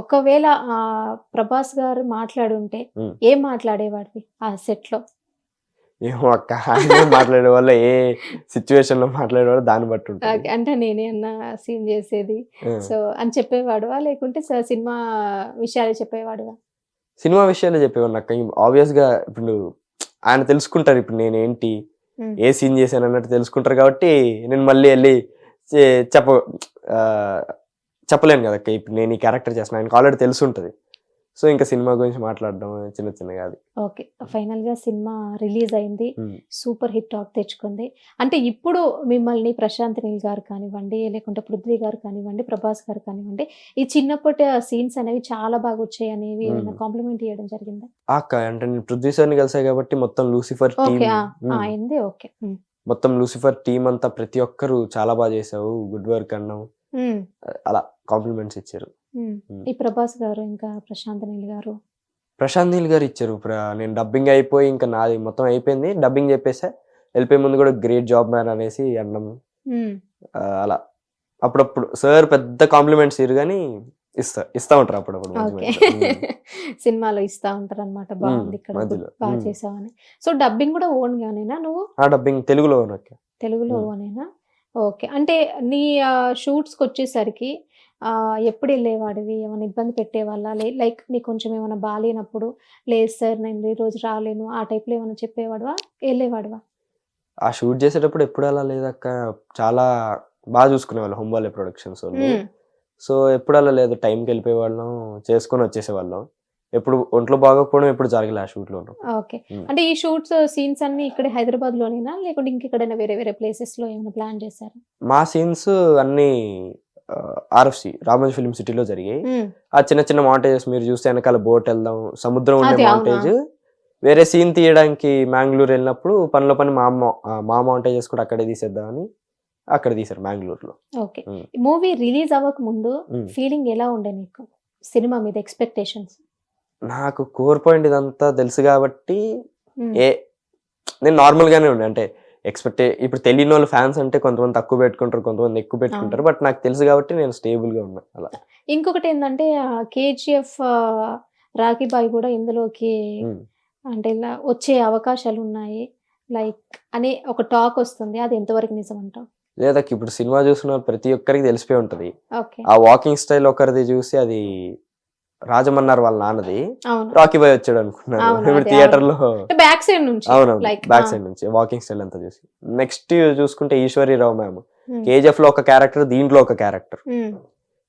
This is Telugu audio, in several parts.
ఒకవేళ ప్రభాస్ గారు మాట్లాడుంటే. ఏం మాట్లాడేవాడివి ఆ సెట్లో ఏమో అక్క మాట్లాడే వల్ల ఏ సిచ్యువేషన్లో మాట్లాడే వాళ్ళు దాన్ని బట్టి ఉంటుంది అంటే నేనే అన్న సీన్ చేసేది. సో అని చెప్పేవాడువా లేకుంటే సినిమా విషయాలు చెప్పేవాడువా సినిమా విషయాలు చెప్పేవాడిని అక్క ఆబ్వియస్గా ఇప్పుడు ఆయన తెలుసుకుంటారు ఇప్పుడు నేను ఏంటి. ఏ సీన్ చేశాను అన్నట్టు తెలుసుకుంటారు కాబట్టి నేను మళ్ళీ వెళ్ళి చెప్ప చెప్పలేను కదా ఇప్పుడు నేను ఈ క్యారెక్టర్ చేస్తున్నాను ఆయనకు ఆల్రెడీ తెలిసి ఉంటుంది సో ఇంకా సినిమా గురించి మాట్లాడడం చిన్న చిన్నగా అది ఓకే ఫైనల్గా సినిమా రిలీజ్ అయింది. సూపర్ హిట్ టాక్ తెచ్చుకుంది అంటే ఇప్పుడు మిమ్మల్ని ప్రశాంత్ నీల్ గారు కానివ్వండి లేకుంటే పృథ్వీ గారు కానివ్వండి ప్రభాస్ గారు కానివ్వండి ఈ చిన్నప్పటి సీన్స్ అనేవి చాలా బాగా వచ్చాయి అనేవి. కాంప్లిమెంట్ చేయడం జరిగిందా అక్క అంటే నేను పృథ్వీ సార్ని కలిసాయి కాబట్టి మొత్తం లూసిఫర్ అయింది ఓకే. మొత్తం లూసిఫర్ టీమ్ అంతా ప్రతి ఒక్కరు చాలా బాగా చేసావు గుడ్ వర్క్ అన్నావు. అలా కాంప్లిమెంట్స్ ఇచ్చారు. ఈ ప్రభాస్ గారు ఇంకా ప్రశాంత్ నీల్ గారు? ప్రశాంత్ నీల్ గారు ఇచ్చారు. నేను డబ్బింగ్ అయిపోయి ఇంకా నాది మొత్తం అయిపోయింది. డబ్బింగ్ చెప్పేసా. వెళ్ళిపోయే ముందు కూడా గ్రేట్ జాబ్ మ్యాన్ అనేసి. ఆ, అలా. అప్పుడప్పుడు సార్ పెద్ద కాంప్లిమెంట్స్ ఇరు కానీ ఇస్తా ఇస్తా ఉంటారు అప్పుడప్పుడు. సినిమాలో ఇస్తా ఉంటారు అనమాట బాగుంది ఇక్కడ. బాగా. చేసావని. సో డబ్బింగ్ కూడా ఓన్ గానేనా నువ్వు? ఆ డబ్బింగ్ తెలుగులో తెలుగులో. ఓనేనా ఓకే. అంటే నీ షూట్స్కి వచ్చేసరికి ఎప్పుడు వెళ్ళేవాడివి? ఏమైనా ఇబ్బంది పెట్టేవాళ్ళ? లే లైక్ నీకు కొంచెం ఏమైనా బాగాలేనప్పుడు లేదు సార్ నేను ఈ రోజు రాలేను ఆ టైప్లో ఏమైనా చెప్పేవాడువా? వెళ్ళేవాడువా? ఆ షూట్ చేసేటప్పుడు ఎప్పుడు అలా లేదక్క. చాలా బాగా చూసుకునేవాళ్ళు హోంబాలే ప్రొడక్షన్స్ వాళ్ళు మ్మ్. సో ఎప్పుడు అలా లేదు. టైంకి వెళ్ళిపోయేవాళ్ళం చేసుకొని వచ్చేసేవాళ్ళం. ఎప్పుడు ఒంట్లో బాగోకపోవడం ఎప్పుడు జరగలే ఆ షూట్లో ఓకే. అంటే ఈ షూట్స్ సీన్స్ అన్ని ఇక్కడే హైదరాబాద్ లోనేనా లేకుంటే ఇంకెక్కడైనా వేరే వేరే ప్లేసెస్లో ఏమైనా ప్లాన్ చేశారా? మా సీన్స్ అన్ని ఆర్ఎఫ్సి రామోజీ ఫిలిం సిటీలో జరిగాయి. ఆ చిన్న చిన్న మాంటేజెస్ మీరు చూస్తే వెనకాల బోట్ వెళ్దాం సముద్రం ఉండే? మాంటేజ్ వేరే సీన్ తీయడానికి మ్యాంగ్లూర్ వెళ్ళినప్పుడు పనిలో పని మా మా మాంటేజెస్ కూడా అక్కడే తీసేద్దామని అక్కడ తీశారు మ్యాంగ్లూర్లో ఓకే. మూవీ రిలీజ్ అవ్వక ముందు. ఫీలింగ్ ఎలా ఉండే నీకు సినిమా మీద ఎక్స్పెక్టేషన్స్ నాకు కోర్ పాయింట్ ఇదంతా తెలుసు కాబట్టి ఏ నేను నార్మల్ గానే ఉండే అంటే ఎక్స్పెక్ట్ ఇప్పుడు తెలియని వాళ్ళు ఫ్యాన్స్ అంటే కొంతమంది తక్కువ పెట్టుకుంటారు కొంతమంది ఎక్కువ పెట్టుకుంటారు బట్ నాకు తెలుసు కాబట్టి నేను స్టేబుల్గా ఉన్నా అలా. ఇంకొకటి ఏంటంటే కేజీఎఫ్ రాఖీ బాయ్ కూడా ఇందులోకి. అంటే ఇలా వచ్చే అవకాశాలు ఉన్నాయి. లైక్ అనే ఒక టాక్ వస్తుంది. అది ఎంతవరకు నిజం అంటావు? లేదా ఇప్పుడు సినిమా చూసిన ప్రతి ఒక్కరికి తెలిసిపోయి ఉంటది. ఆ వాకింగ్ స్టైల్ ఒకరిది చూసి అది రాజమన్నారు వాళ్ళ నాన్నది. అవును. రాకీ బాయ్ వచ్చాడు అనుకున్నాను అవును, థియేటర్లో బ్యాక్ సైడ్ నుంచి అవునవును Like, బ్యాక్. సైడ్ నుంచి వాకింగ్ స్టైల్ అంతా చూసి. నెక్స్ట్ చూసుకుంటే ఈశ్వరీరావు మ్యామ్ మ్మ్. కేజీఎఫ్లో ఒక క్యారెక్టర్ దీంట్లో ఒక character.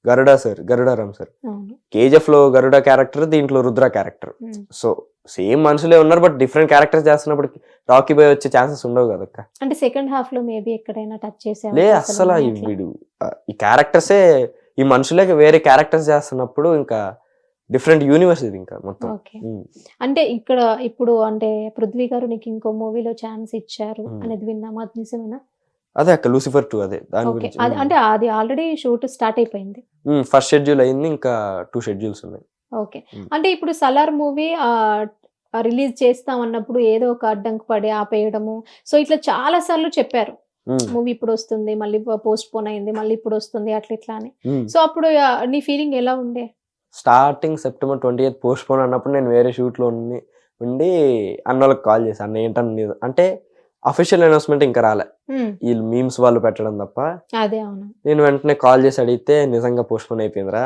Garuda sir Garuda Ram sir అవును. కేజీఎఫ్లో గరుడ క్యారెక్టర్ దీంట్లో రుద్ర క్యారెక్టర్. సో సేమ్ మనుషులే ఉన్నారు బట్ డిఫరెంట్ క్యారెక్టర్స్ చేస్తున్నప్పుడు రాకీ బాయ్ వచ్చే ఛాన్సెస్ ఉండవు కదక్క అంటే సెకండ్ హాఫ్లో మేబీ ఎక్కడైనా టచ్ చేసే లే? వీడు ఆ, ఈ క్యారెక్టర్సే ఈ మనుషులే వేరే క్యారెక్టర్స్ చేస్తున్నప్పుడు ఇంకా డిఫరెంట్ యూనివర్స్ ఇది ఇంకా మొత్తం. అంటే ఇక్కడ ఇప్పుడు అంటే పృథ్వీ గారు నీకు ఇంకో మూవీలో ఛాన్స్ ఇచ్చారు. అనేది విన్నాము అది నిజమేనా? అదే అక్క లూసిఫర్ టూ అదే దాని గురించి. అది అంటే అది ఆల్రెడీ షూట్ స్టార్ట్ అయిపోయింది. ఫస్ట్ షెడ్యూల్ అయింది ఇంకా టూ షెడ్యూల్స్ ఉన్నాయి. ఓకే. అంటే ఇప్పుడు సలార్ మూవీ రిలీజ్ చేస్తాం అన్నప్పుడు ఏదో ఒక అడ్డంకి పడి ఆపేయడము. సో ఇట్లా చాలా సార్లు చెప్పారు. మూవీ ఇప్పుడు వస్తుంది మళ్ళీ పోస్ట్ పోన్ అయింది మళ్ళీ ఇప్పుడు వస్తుంది అట్లా ఇట్లా అని. సో అప్పుడు నీ ఫీలింగ్ ఎలా ఉండే? Starting September twenty eighth postpone అన్నప్పుడు నేను వేరే షూట్లో ఉండి ఉండి అన్న వాళ్ళకి కాల్ చేశాను అన్న ఏంటని అంటే అఫీషియల్ అనౌన్స్మెంట్ ఇంకా రాలే. వీళ్ళు మీమ్స్ వాళ్ళు పెట్టడం తప్ప. నేను వెంటనే కాల్ చేసి అడిగితే నిజంగా పోస్ట్ పోన్ అయిపోయిందిరా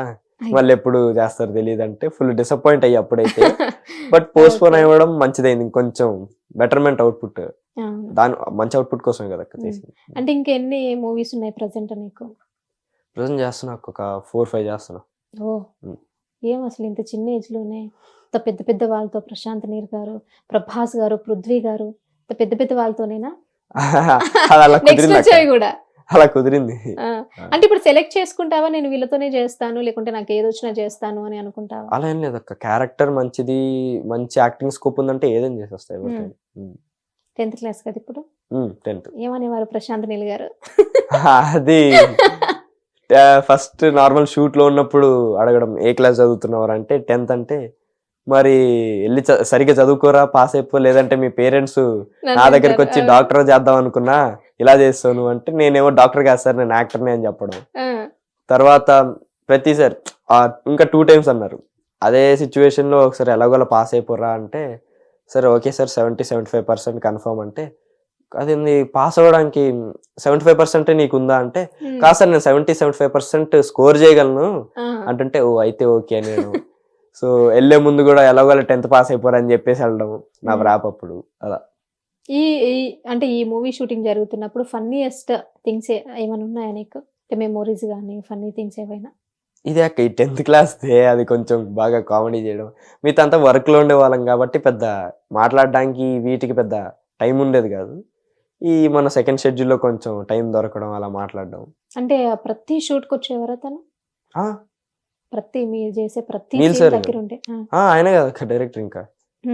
మళ్ళీ ఎప్పుడు చేస్తారు తెలియదు అంటే ఫుల్ డిసప్పాయింట్ అయ్యి అప్పుడైతే. But postpone. అవ్వడం మంచిదైంది. ఇంకొంచెం బెటర్మెంట్ అవుట్పుట్. దాని మంచి అవుట్పుట్ కోసమే కదా. చేసింది. అంటే ఇంకెన్ని మూవీస్ ఉన్నాయి ప్రజెంట్ నీకు? ప్రజెంట్ చేస్తున్నా ఒక ఫోర్ ఫైవ్ చేస్తున్నా. ఓ. ఏం అసలు ఇంత చిన్న ఏజ్లోనే? ఇంత పెద్ద పెద్ద వాళ్ళతో ప్రశాంత్ నీర్ గారు ప్రభాస్ గారు పృథ్వీ గారు ఇంత పెద్ద పెద్ద వాళ్ళతోనేనా? నెక్స్ట్. వచ్చేవి కూడా. అలా కుదిరింది. అంటే ఇప్పుడు సెలెక్ట్ చేసుకుంటావా? నేను వీళ్ళతోనే చేస్తాను లేకుంటే నాకు ఏది వచ్చినా చేస్తాను అని అనుకుంటావా? అలా ఏం లేదు అక్క. క్యారెక్టర్ మంచిది మంచి యాక్టింగ్ స్కోప్ ఉందంటే ఏదైనా చేసేస్తాయి టెన్త్ క్లాస్ కదా ఇప్పుడు? టెన్త్ ఏమనేవారు ప్రశాంత్ నీల్ గారు? అది. ఫస్ట్ నార్మల్ షూట్లో ఉన్నప్పుడు అడగడం ఏ క్లాస్ చదువుతున్నవారు అంటే టెన్త్ అంటే మరి వెళ్ళి సరిగ్గా చదువుకోరా పాస్ అయిపో లేదంటే మీ పేరెంట్స్ నా దగ్గరికి వచ్చి డాక్టర్ చేద్దాం అనుకున్నా ఇలా చేస్తావు నువ్వు అంటే నేనేమో డాక్టర్ కాదు సార్ నేను యాక్టర్నే అని చెప్పడం. తర్వాత ప్రతిసారి ఇంకా టూ టైమ్స్ అన్నారు. అదే situation లో ఒకసారి ఎలాగోలా పాస్ అయిపోరా అంటే సరే okay sir seventy seventy five percent confirm అంటే అది పాస్ అవ్వడానికి సెవెంటీ ఫైవ్ పర్సెంట్ నీకు ఉందా అంటే ఉమ్. కాదు సార్ నేను seventy seventy five percent score చేయగలను అంటుంటే ఓ అయితే ఓకే నేను. సో వెళ్ళే ముందు కూడా ఎలాగోలా టెన్త్ పాస్ అయిపోరని చెప్పేసి వెళ్ళడం నా Hmm. ర్యాప్ అప్పుడు అలా. ఈ అంటే ఈ మూవీ షూటింగ్ జరుగుతున్నప్పుడు ఫన్నీయెస్ట్ థింగ్స్ ఏమైనా ఉన్నాయా నీకు? మెమోరీస్ కానీ ఫన్నీ థింగ్స్ ఏవైనా? ఇదే అక్క ఈ టెన్త్ క్లాస్ అది కొంచెం బాగా కామెడీ చేయడం. మిగతా అంతా work లో ఉండే వాళ్ళం కాబట్టి పెద్ద మాట్లాడడానికి వీటికి పెద్ద టైం ఉండేది కాదు. ఈ మన సెకండ్ షెడ్యూల్లో కొంచెం టైం దొరకడం అలా మాట్లాడడం. అంటే ప్రతి షూట్కి వచ్చేవారా తను ప్రతి మీరు చేసే ప్రతి దగ్గర ఆ, ఆయనే కదా డైరెక్టర్ ఇంకా.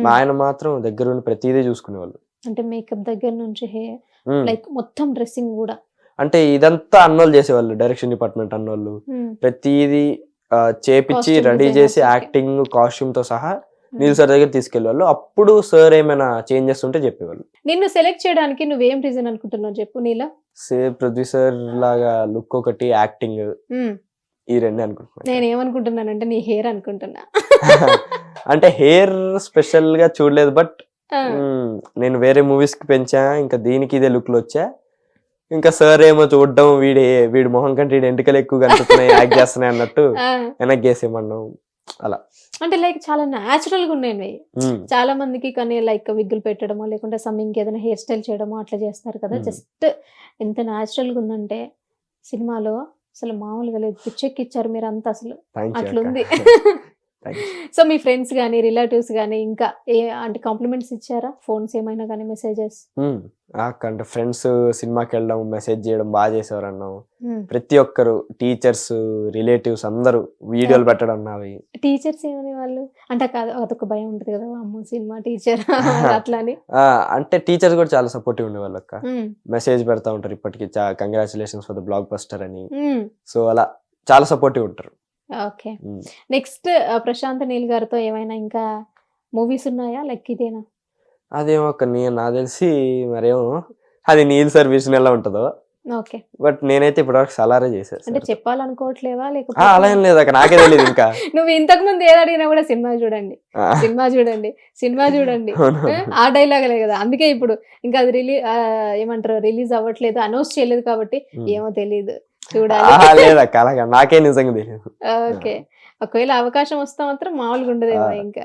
ఆయన మాత్రం దగ్గరుండి ప్రతిదీ చూసుకునేవాళ్ళు. అంటే మేకప్ దగ్గర నుంచి హెయిర్. లైక్ మొత్తం డ్రెస్సింగ్ కూడా. అంటే ఇదంతా అన్నోళ్ళు చేసేవాళ్ళు డైరెక్షన్ డిపార్ట్మెంట్ అన్నోళ్ళు. ప్రతిదీ Costume రెడీ చేసి. యాక్టింగ్ కాస్ట్యూమ్తో సహా. నీల్ సార్ దగ్గర తీసుకెళ్ళేవాళ్ళు అప్పుడు సార్ ఏమైనా చేంజెస్ ఉంటే చెప్పేవాళ్ళు. నిన్ను సెలెక్ట్ చేయడానికి నువ్వేం రీజన్ అనుకుంటున్నావు చెప్పు నీలా? సే ప్రొడ్యూసర్ లాగా లుక్ ఒకటి యాక్టింగ్ ఈ రెండే అనుకుంటున్నాను. నేను ఏమనుకుంటున్నానంటే నీ హెయిర్ అనుకుంటున్నా. అంటే హెయిర్ స్పెషల్గా చూడలేదు బట్ నేను వేరే మూవీస్కి పెంచా ఇంకా దీనికి ఇదే లుక్లో వచ్చా. ఇంకా సార్ ఏమో చూడడం వీడి వీడి మొహం కంటే వీడి ఎంటికలు ఎక్కువ కనిపిస్తున్నాయి యాక్ట్ చేస్తున్నాయి అన్నట్టు వెనక్కి వేసేయమన్నాం అంటే లైక్ చాలా న్యాచురల్గా ఉన్నాయి చాలా మందికి కానీ లైక్ విగ్గులు పెట్టడమో లేకుంటే సమ్ ఇంకేదైనా హెయిర్ స్టైల్ చేయడమో అట్లా చేస్తారు కదా. జస్ట్ ఎంత న్యాచురల్గా ఉందంటే సినిమాలో అసలు మామూలుగా లేదు. పిచ్చెక్కిచ్చారు మీరు అంతా అసలు అట్లుంది. సో మీ ఫ్రెండ్స్ కానీ రిలేటివ్స్ కానీ ఇంకా ఏ అంటే కాంప్లిమెంట్స్ ఇచ్చారా? ఫోన్స్ ఏమైనా కానీ మెసేజెస్? అంటే ఫ్రెండ్స్ సినిమాకి వెళ్ళడం మెసేజ్ చేయడం బాగా చేసేవారు అన్నాం ప్రతి ఒక్కరు టీచర్స్ రిలేటివ్స్ అందరూ వీడియోలు. పెట్టడం నావి టీచర్స్ ఏమని వాళ్ళు? అంటే కాదు అదొక భయం ఉంటుంది కదా అమ్మో సినిమా టీచర్ అట్లా అని ఆ, అంటే టీచర్స్ కూడా చాలా సపోర్టివ్ ఉండేవాళ్ళు అక్క. మెసేజ్ పెడతా ఉంటారు ఇప్పటికి congratulations for the blockbuster అని. సో అలా చాలా సపోర్టివ్ ఉంటారు. ఓకే. నెక్స్ట్ ప్రశాంత్ నీల్ గారితో ఏమైనా ఇంకా మూవీస్ ఉన్నాయా? లైక్ ఇదేనా? అదేమో ఒక నేను నాకు తెలిసి మరేమో అది నీల్ సర్వీస్ ఎలా ఉంటుందో. ఓకే. బట్ నేనైతే ఇప్పటివరకు సలారే అంటే చేసేసాను చెప్పాలనుకోవట్లేవా? అలా ఏం లేకపోతే లేదు అక్క నాకే తెలియదు ఇంకా. నువ్వు ఇంతకు ముందు ఏది అడిగినా కూడా సినిమా చూడండి. సినిమా చూడండి. సినిమా చూడండి. ఆ, డైలాగులే కదా. అందుకే ఇప్పుడు ఇంకా అది రిలీజ్ ఏమంటారు రిలీజ్ అవ్వట్లేదు అనౌన్స్ చేయలేదు కాబట్టి. ఏమో తెలియదు ఆహా, చూడాలి లేదక్క అలాగా నాకే నిజంగా తెలియదు. ఓకే. ఒకవేళ అవకాశం వస్తే మాత్రం మామూలుగా ఉండదేమో ఆ, ఇంకా.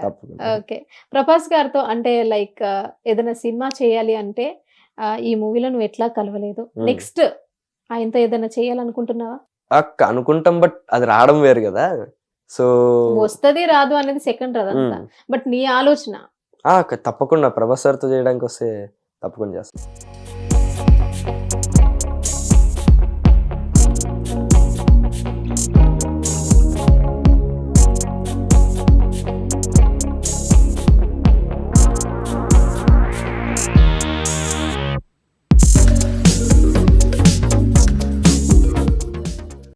ఓకే. ప్రభాస్ గారితో అంటే లైక్ ఏదైనా సినిమా చేయాలి అంటే ఈ మూవీలో నువ్వు ఎట్లా కలవలేదు. నెక్స్ట్ ఆయనతో ఏదైనా చేయాలనుకుంటున్నావా? అక్క అనుకుంటాం బట్ అది రావడం వేరు కదా. సో వస్తది రాదు అనేది సెకండ్ ఉమ్. బట్ నీ ఆలోచన? తప్పకుండా ప్రభాస్ సార్తో చేయడానికి వస్తే తప్పకుండా చేస్తాం.